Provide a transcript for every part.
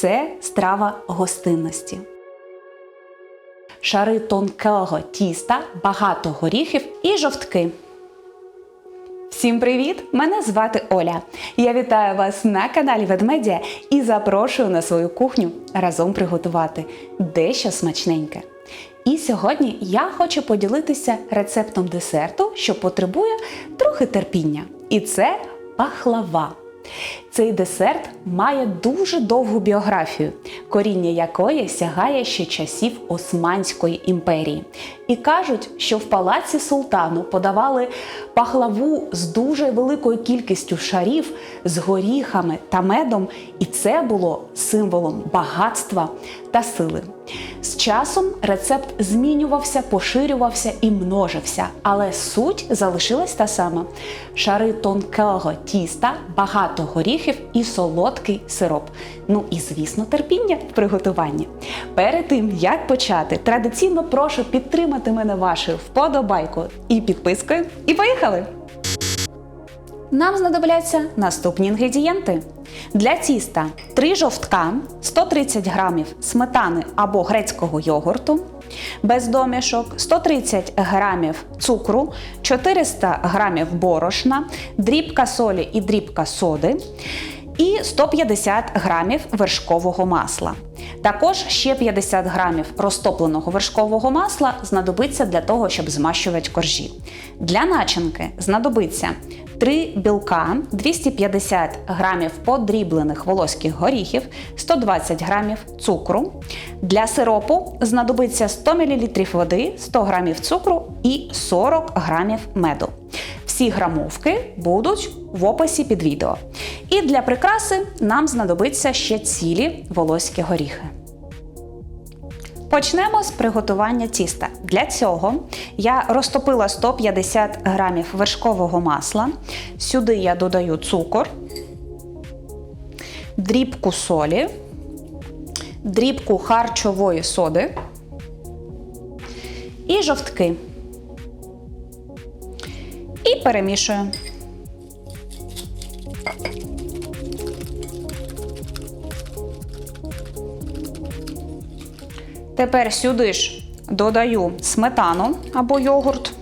це страва гостинності. Шари тонкого тіста, багато горіхів і жовтки. Всім привіт! Мене звати Оля. Я вітаю вас на каналі Ведмедія і запрошую на свою кухню разом приготувати дещо смачненьке. І сьогодні я хочу поділитися рецептом десерту, що потребує трохи терпіння. І це пахлава. Цей десерт має дуже довгу біографію, коріння якої сягає ще часів Османської імперії. І кажуть, що в палаці султану подавали пахлаву з дуже великою кількістю шарів, з горіхами та медом, і це було символом багатства та сили. З часом рецепт змінювався, поширювався і множився, але суть залишилась та сама: шари тонкого тіста, багато горіхів і солодкий сироп. Ну і, звісно, терпіння в приготуванні. Перед тим як почати, традиційно прошу підтримати мене вашою вподобайкою і підпискою. І поїхали! Нам знадобляться наступні інгредієнти. Для тіста 3 жовтка, 130 грамів сметани або грецького йогурту, без домішок, 130 грамів цукру, 400 грамів борошна, дрібка солі і дрібка соди і 150 грамів вершкового масла. Також ще 50 грамів розтопленого вершкового масла знадобиться для того, щоб змащувати коржі. Для начинки знадобиться 3 білка, 250 грамів подріблених волоських горіхів, 120 грамів цукру. Для сиропу знадобиться 100 мл води, 100 грамів цукру і 40 грамів меду. Всі грамовки будуть в описі під відео. І для прикраси нам знадобиться ще цілі волоські горіхи. Почнемо з приготування тіста. Для цього я розтопила 150 грамів вершкового масла. Сюди я додаю цукор, дрібку солі, дрібку харчової соди і жовтки. І перемішую. Тепер сюди ж додаю сметану або йогурт,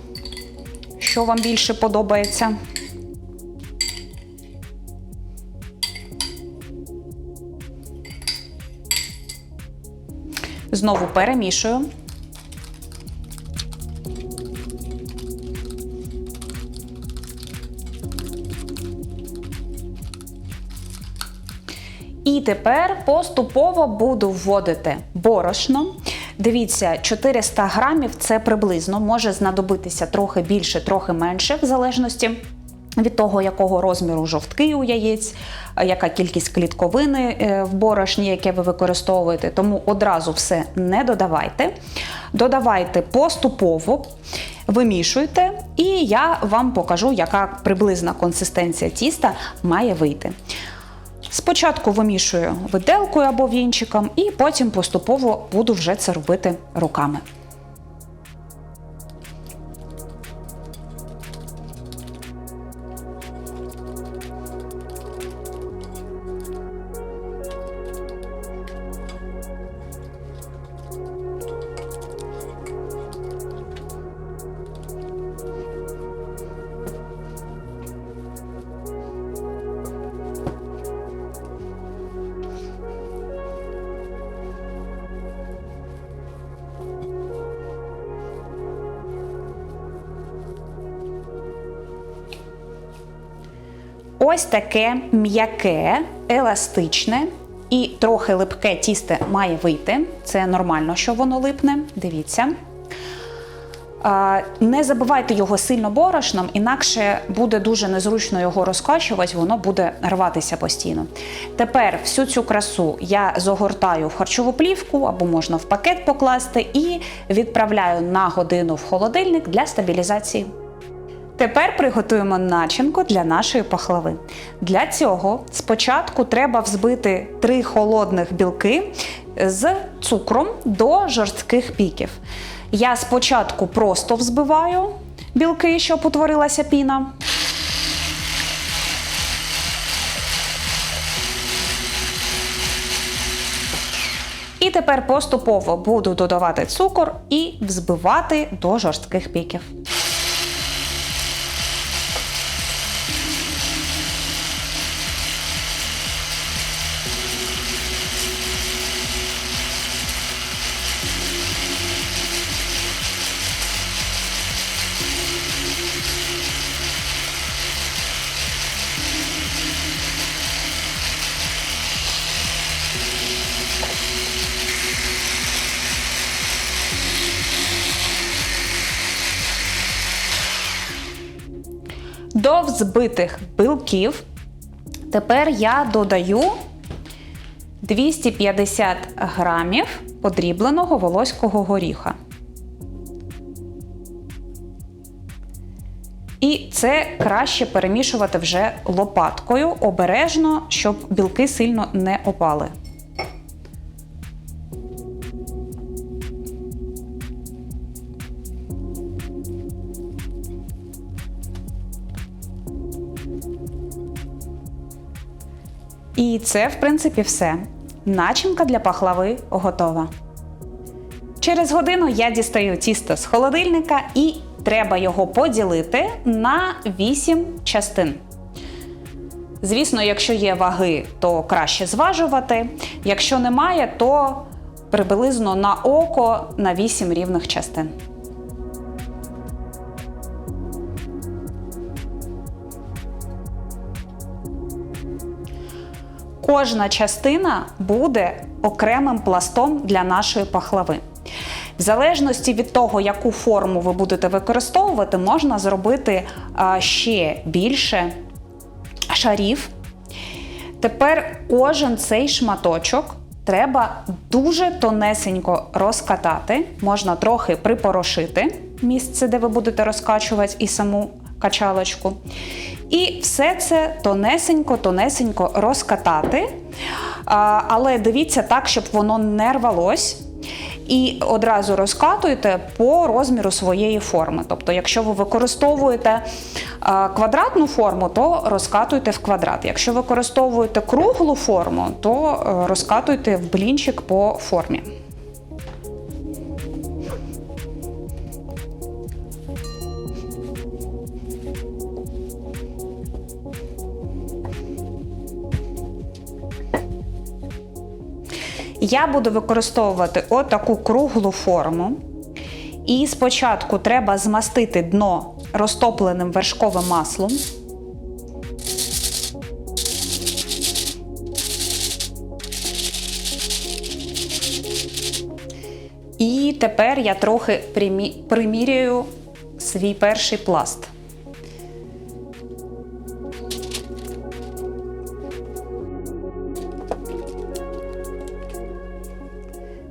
що вам більше подобається. Знову перемішую. І тепер поступово буду вводити борошно. Дивіться, 400 грамів це приблизно може знадобитися трохи більше, трохи менше, в залежності. Від того, якого розміру жовтки у яєць, яка кількість клітковини е, в борошні, яке ви використовуєте, тому одразу все не додавайте. Додавайте поступово, вимішуйте, і я вам покажу, яка приблизна консистенція тіста має вийти. Спочатку вимішую виделкою або вінчиком, і потім поступово буду вже це робити руками. Ось таке м'яке, еластичне і трохи липке тісте має вийти. Це нормально, що воно липне. Дивіться. Не забивайте його сильно борошном, інакше буде дуже незручно його розкачувати, воно буде рватися постійно. Тепер всю цю красу я загортаю в харчову плівку або можна в пакет покласти і відправляю на годину в холодильник для стабілізації. Тепер приготуємо начинку для нашої пахлави. Для цього спочатку треба взбити три холодних білки з цукром до жорстких піків. Я спочатку просто взбиваю білки, щоб утворилася піна. І тепер поступово буду додавати цукор і взбивати до жорстких піків. До взбитих білків тепер я додаю 250 грамів подрібленого волоського горіха. І це краще перемішувати вже лопаткою обережно, щоб білки сильно не опали. І це, в принципі, все. Начинка для пахлави готова. Через годину я дістаю тісто з холодильника і треба його поділити на 8 частин. Звісно, якщо є ваги, то краще зважувати. Якщо немає, то приблизно на око на 8 рівних частин. Кожна частина буде окремим пластом для нашої пахлави. В залежності від того, яку форму ви будете використовувати, можна зробити ще більше шарів. Тепер кожен цей шматочок треба дуже тонесенько розкатати, можна трохи припорошити місце, де ви будете розкачувати і саму качалочку. І все це тонесенько-тонесенько розкатати. Але дивіться так, щоб воно не рвалось. І одразу розкатуйте по розміру своєї форми. Тобто, якщо ви використовуєте квадратну форму, то розкатуйте в квадрат. Якщо використовуєте круглу форму, то е, розкатуйте в блінчик по формі. Я буду використовувати отаку круглу форму. І спочатку треба змастити дно розтопленим вершковим маслом. І тепер я трохи примірюю свій перший пласт.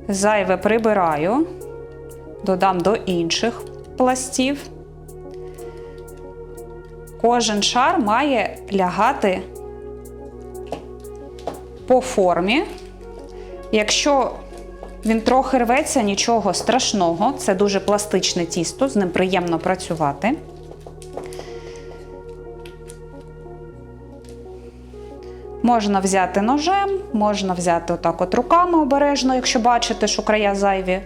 Зайве прибираю, додам до інших пластів. Кожен шар має лягати по формі. Якщо він трохи рветься, нічого страшного, це дуже пластичне тісто, з ним приємно працювати. Можна взяти ножем, можна взяти отак от руками обережно, якщо бачите, що края зайві.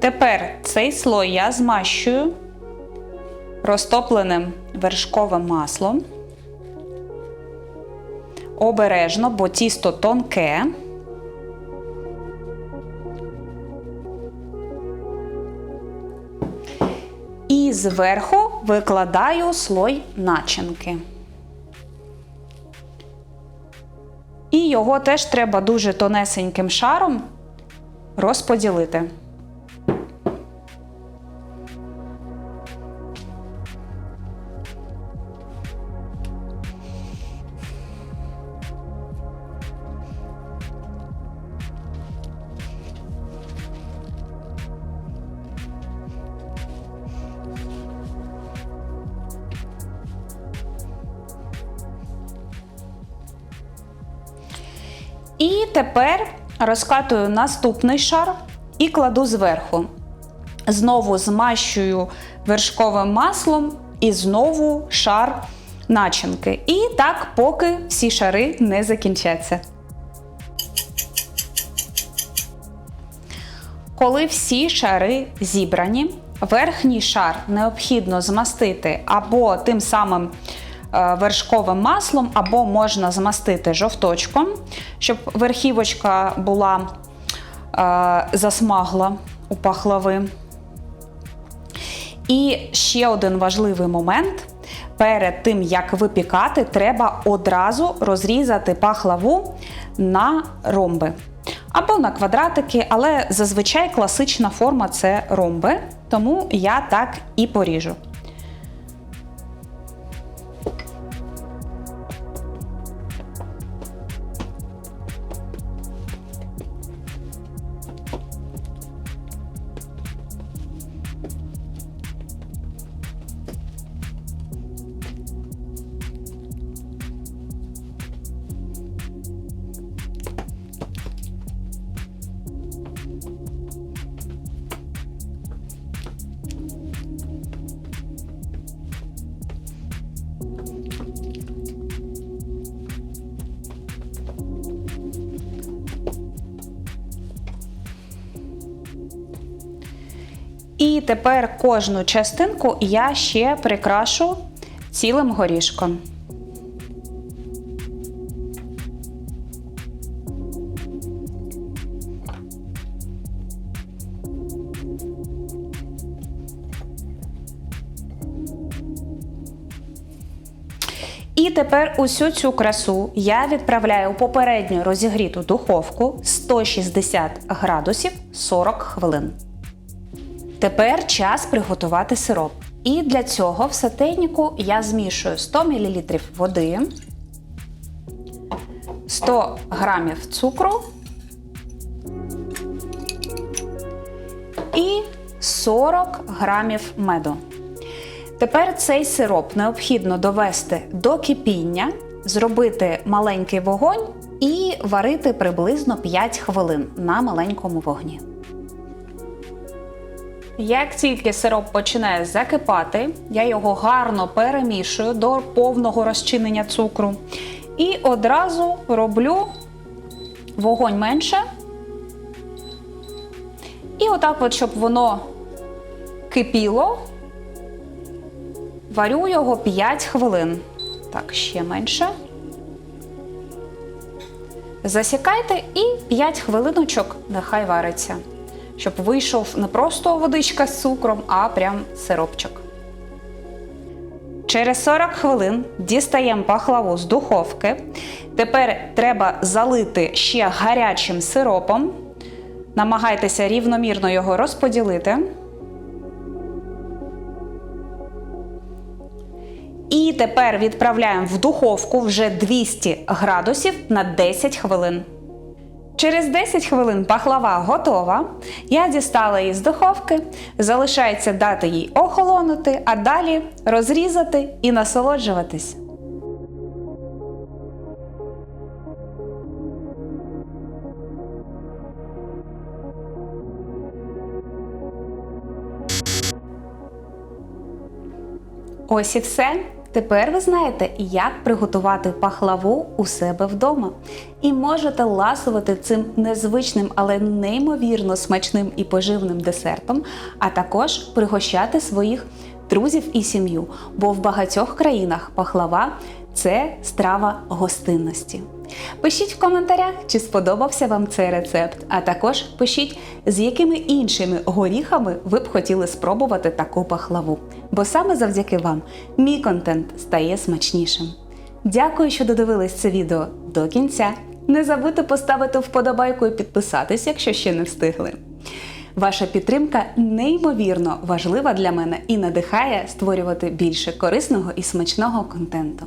Тепер цей слой я змащую розтопленим вершковим маслом. Обережно, бо тісто тонке. І зверху викладаю слой начинки. І його теж треба дуже тонесеньким шаром розподілити. І тепер розкатую наступний шар і кладу зверху. Знову змащую вершковим маслом і знову шар начинки. І так, поки всі шари не закінчаться. Коли всі шари зібрані, верхній шар необхідно змастити або тим самим е, вершковим маслом, або можна змастити жовточком, щоб верхівочка була е, засмагла у пахлави. І ще один важливий момент. Перед тим, як випікати, треба одразу розрізати пахлаву на ромби або на квадратики, але зазвичай класична форма це ромби, тому я так і поріжу. Тепер кожну частинку я ще прикрашу цілим горішком. І тепер усю цю красу я відправляю у попередньо розігріту духовку 160 градусів 40 хвилин. Тепер час приготувати сироп. І для цього в сотейнику я змішую 100 мл води, 100 г цукру і 40 грамів меду. Тепер цей сироп необхідно довести до кипіння, зробити маленький вогонь і варити приблизно 5 хвилин на маленькому вогні. Як тільки сироп починає закипати, я його гарно перемішую до повного розчинення цукру. І одразу роблю вогонь менше. І отак, от, щоб воно кипіло, варю його 5 хвилин. Так, ще менше. Засікайте і 5 хвилиночок нехай вариться щоб вийшов не просто водичка з цукром, а прям сиропчик. Через 40 хвилин дістаємо пахлаву з духовки. Тепер треба залити ще гарячим сиропом. Намагайтеся рівномірно його розподілити. І тепер відправляємо в духовку вже 200 градусів на 10 хвилин. Через 10 хвилин пахлава готова. Я дістала її з духовки, залишається дати їй охолонути, а далі розрізати і насолоджуватись. Ось і все. Тепер ви знаєте, як приготувати пахлаву у себе вдома. І можете ласувати цим незвичним, але неймовірно смачним і поживним десертом, а також пригощати своїх друзів і сім'ю. Бо в багатьох країнах пахлава це страва гостинності. Пишіть в коментарях, чи сподобався вам цей рецепт, а також пишіть, з якими іншими горіхами ви б хотіли спробувати таку пахлаву. Бо саме завдяки вам мій контент стає смачнішим. Дякую, що додивились це відео до кінця. Не забудьте поставити вподобайку і підписатись, якщо ще не встигли. Ваша підтримка неймовірно важлива для мене і надихає створювати більше корисного і смачного контенту.